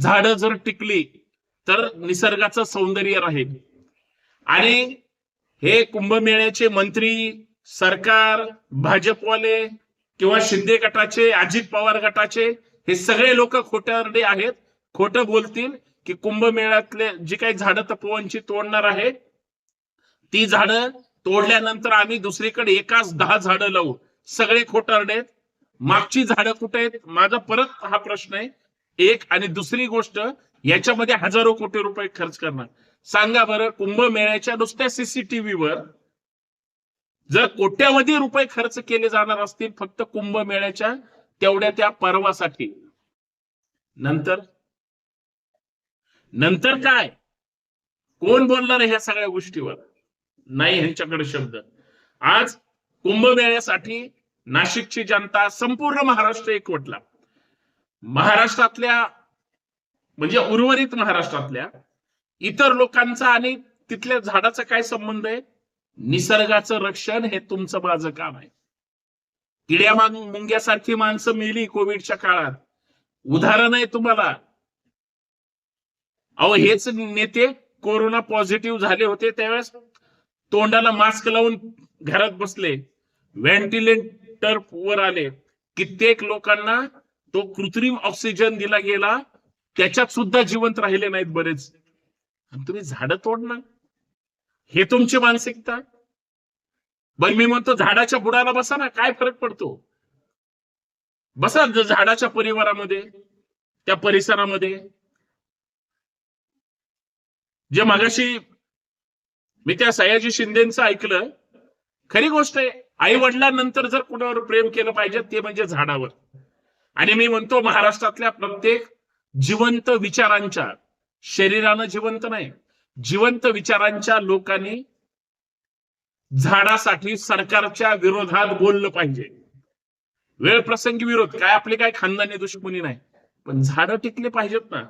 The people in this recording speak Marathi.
झाडं जर टिकली तर निसर्गाचं सौंदर्य राहील. आणि हे कुंभमेळ्याचे मंत्री सरकार भाजपवाले किंवा शिंदे गटाचे अजित पवार गटाचे हे सगळे लोक खोट्यारडे आहेत. खोटं बोलतील की कुंभमेळ्यातले जी काही झाडं तपोवनची तोडणार आहे ती झाडं तोडल्यानंतर आम्ही दुसरीकडे एकाच दहा झाडं लावू. सगळे खोटारडे मागची झाडं कुठे आहेत? माझा परत हा प्रश्न आहे. एक आणि दुसरी गोष्ट याच्यामध्ये हजारो कोटी रुपये खर्च करणार. सांगा बरं कुंभमेळ्याच्या नुसत्या सीसीटीव्हीवर जर कोट्यावधी रुपये खर्च केले जाणार असतील फक्त कुंभमेळ्याच्या तेवढ्या त्या पर्वासाठी. नंतर? नंतर काय? कोण बोलणार ह्या सगळ्या गोष्टीवर? नाही ह्यांच्याकडे शब्द. आज कुंभमेळ्यासाठी नाशिकची जनता संपूर्ण महाराष्ट्र एकवटला. महाराष्ट्रातल्या म्हणजे उर्वरित महाराष्ट्रातल्या इतर लोकांचा आणि तिथल्या झाडाचा काय संबंध आहे? निसर्गाचं रक्षण हे तुमचं माझं काम आहे. किड्या मुंग्यासारखी माणसं मेली कोविडच्या काळात. उदाहरण आहे तुम्हाला. अहो हेच नेते कोरोना पॉझिटिव्ह झाले होते त्यावेळेस. तोंडाला मास्क लावून घरात बसले. व्हेंटिलेटर वर आले. कित्येक लोकांना तो कृत्रिम ऑक्सिजन दिला गेला त्याच्यात सुद्धा जिवंत राहिले नाहीत बरेच. आणि तुम्ही झाडं तोडणार. हे तुमची मानसिकता. बरं मी म्हणतो झाडाच्या बुडाला बसा ना काय फरक पडतो? बसा झाडाच्या परिवारामध्ये त्या परिसरामध्ये. जे मागाशी मी त्या सयाजी शिंदेचं ऐकलं खरी गोष्ट आहे आई वडिलांनंतर जर कुणावर प्रेम केलं पाहिजे ते म्हणजे झाडावर. आणि मी म्हणतो महाराष्ट्रातल्या प्रत्येक जिवंत विचारांच्या शरीरानं जिवंत नाही जिवंत विचारांच्या लोकांनी झाडासाठी सरकारच्या विरोधात बोललं पाहिजे. वेळ प्रसंगी विरोध काय आपले काय खानदानी दुश्मनी नाही पण झाडं टिकले पाहिजेत ना.